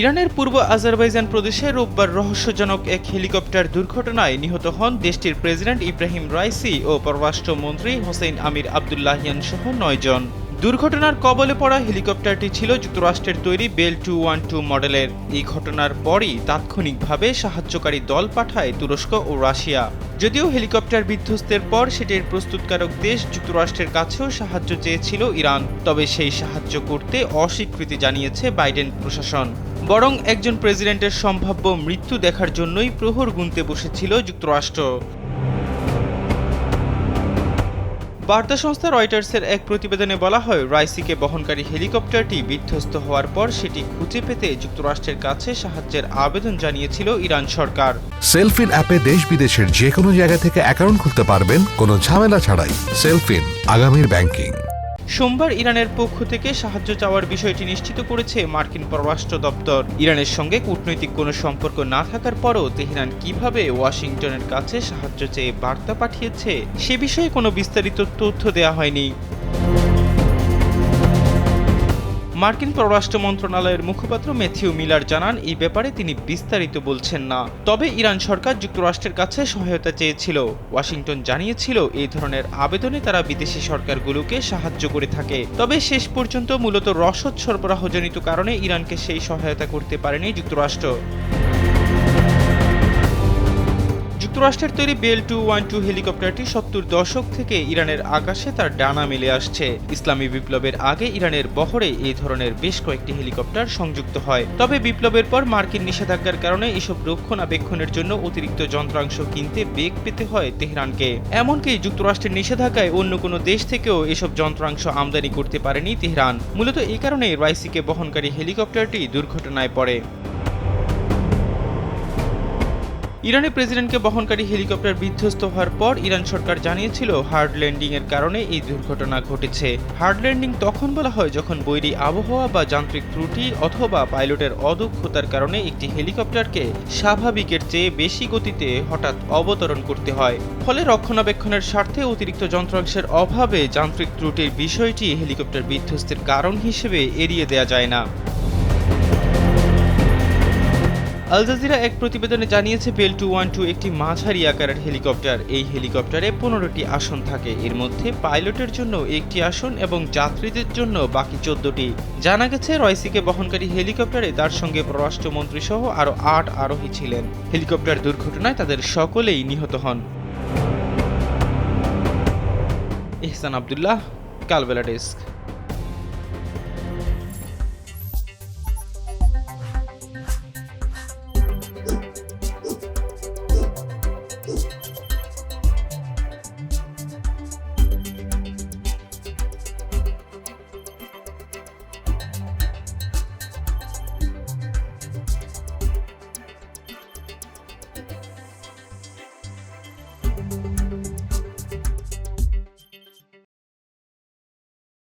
ইরানের পূর্ব আজারবাইজান প্রদেশে রোববার রহস্যজনক এক হেলিকপ্টার দুর্ঘটনায় নিহত হন দেশটির প্রেসিডেন্ট ইব্রাহিম রাইসি ও পররাষ্ট্রমন্ত্রী হোসেন আমির আবদুল্লাহিয়ান সহ নয়জন দুর্ঘটনার কবলে পড়া হেলিকপ্টারটি ছিল যুক্তরাষ্ট্রের তৈরি বেল টু ওয়ান টু মডেলের। এই ঘটনার পরই তাৎক্ষণিকভাবে সাহায্যকারী দল পাঠায় তুরস্ক ও রাশিয়া। যদিও হেলিকপ্টার বিধ্বস্তের পর সেটির প্রস্তুতকারক দেশ যুক্তরাষ্ট্রের কাছেও সাহায্য চেয়েছিল ইরান, তবে সেই সাহায্য করতে অস্বীকৃতি জানিয়েছে বাইডেন প্রশাসন। বরং একজন প্রেসিডেন্টের সম্ভাব্য মৃত্যু দেখার জন্যই প্রহর গুনতে বসেছিল যুক্তরাষ্ট্র। বার্তা সংস্থা রয়টার্সের এক প্রতিবেদনে বলা হয়, রাইসিকে বহনকারী হেলিকপ্টারটি বিধ্বস্ত হওয়ার পর সেটি খুঁজে পেতে যুক্তরাষ্ট্রের কাছে সাহায্যের আবেদন জানিয়েছিল ইরান সরকার। সেলফিন অ্যাপে দেশ বিদেশের যে কোনো জায়গা থেকে অ্যাকাউন্ট খুলতে পারবেন, কোনো ঝামেলা ছাড়াই। সেলফিন, আগামীর ব্যাংকিং। সোমবার ইরানের পক্ষ থেকে সাহায্য চাওয়ার বিষয়টি নিশ্চিত করেছে মার্কিন পররাষ্ট্র দপ্তর। ইরানের সঙ্গে কূটনৈতিক কোনো সম্পর্ক না থাকার পরও তেহরান কীভাবে ওয়াশিংটনের কাছে সাহায্য চেয়ে বার্তা পাঠিয়েছে, সে বিষয়ে কোনো বিস্তারিত তথ্য দেওয়া হয়নি। মার্কিন পররাষ্ট্র মন্ত্রণালয়ের মুখপাত্র ম্যাথিউ মিলার জানান, এই ব্যাপারে তিনি বিস্তারিত বলছেন না। তবে ইরান সরকার যুক্তরাষ্ট্রের কাছে সহায়তা চেয়েছিল। ওয়াশিংটন জানিয়েছিল, এই ধরনের আবেদনে তারা বিদেশি সরকারগুলোকে সাহায্য করে থাকে। তবে শেষ পর্যন্ত মূলত রসদ সরবরাহজনিত কারণে ইরানকে সেই সহায়তা করতে পারেনি যুক্তরাষ্ট্র। যুক্তরাষ্ট্রের তৈরি বেল টু ওয়ান টু হেলিকপ্টারটি সত্তর দশক থেকে ইরানের আকাশে তার ডানা মেলে আসছে। ইসলামী বিপ্লবের আগে ইরানের বহরে এই ধরনের বেশ কয়েকটি হেলিকপ্টার সংযুক্ত হয়। তবে বিপ্লবের পর মার্কিন নিষেধাজ্ঞার কারণে এসব রক্ষণাবেক্ষণের জন্য অতিরিক্ত যন্ত্রাংশ কিনতে বেগ পেতে হয় তেহরানকে। এমনকি যুক্তরাষ্ট্রের নিষেধাজ্ঞায় অন্য কোনো দেশ থেকেও এসব যন্ত্রাংশ আমদানি করতে পারেনি তেহরান। মূলত এই কারণে রাইসিকে বহনকারী হেলিকপ্টারটি দুর্ঘটনায় পড়ে। ইরানের প্রেসিডেন্টকে বহনকারী হেলিকপ্টার বিধ্বস্ত হওয়ার পর ইরান সরকার জানিয়েছিল হার্ড ল্যান্ডিং এর কারণে এই দুর্ঘটনা ঘটেছে। হার্ড ল্যান্ডিং তখন বলা হয় যখন বৈরী আবহাওয়া বা যান্ত্রিক ত্রুটি অথবা পাইলটের অদক্ষতার কারণে একটি হেলিকপ্টারকে স্বাভাবিকের চেয়ে বেশি গতিতে হঠাৎ অবতরণ করতে হয়। ফলে রক্ষণাবেক্ষণের স্বার্থে অতিরিক্ত যন্ত্রাংশের অভাবে যান্ত্রিক ত্রুটির বিষয়টি হেলিকপ্টার বিধ্বস্তের কারণ হিসেবে এড়িয়ে দেওয়া যায় না। আল জাজিরা এক প্রতিবেদনে জানিয়েছে, বেল টু ওয়ান টু একটি মাঝারি আকারের হেলিকপ্টার। এই হেলিকপ্টারে পনেরোটি আসন থাকে। এর মধ্যে পাইলটের জন্য একটি আসন এবং যাত্রীদের জন্য বাকি চোদ্দটি। জানা গেছে, রয়সিকে বহনকারী হেলিকপ্টারে তার সঙ্গে পররাষ্ট্রমন্ত্রী সহ আরও আট আরোহী ছিলেন। হেলিকপ্টার দুর্ঘটনায় তাদের সকলেই নিহত হন। Ehsan Abdullah, Kalbela desk.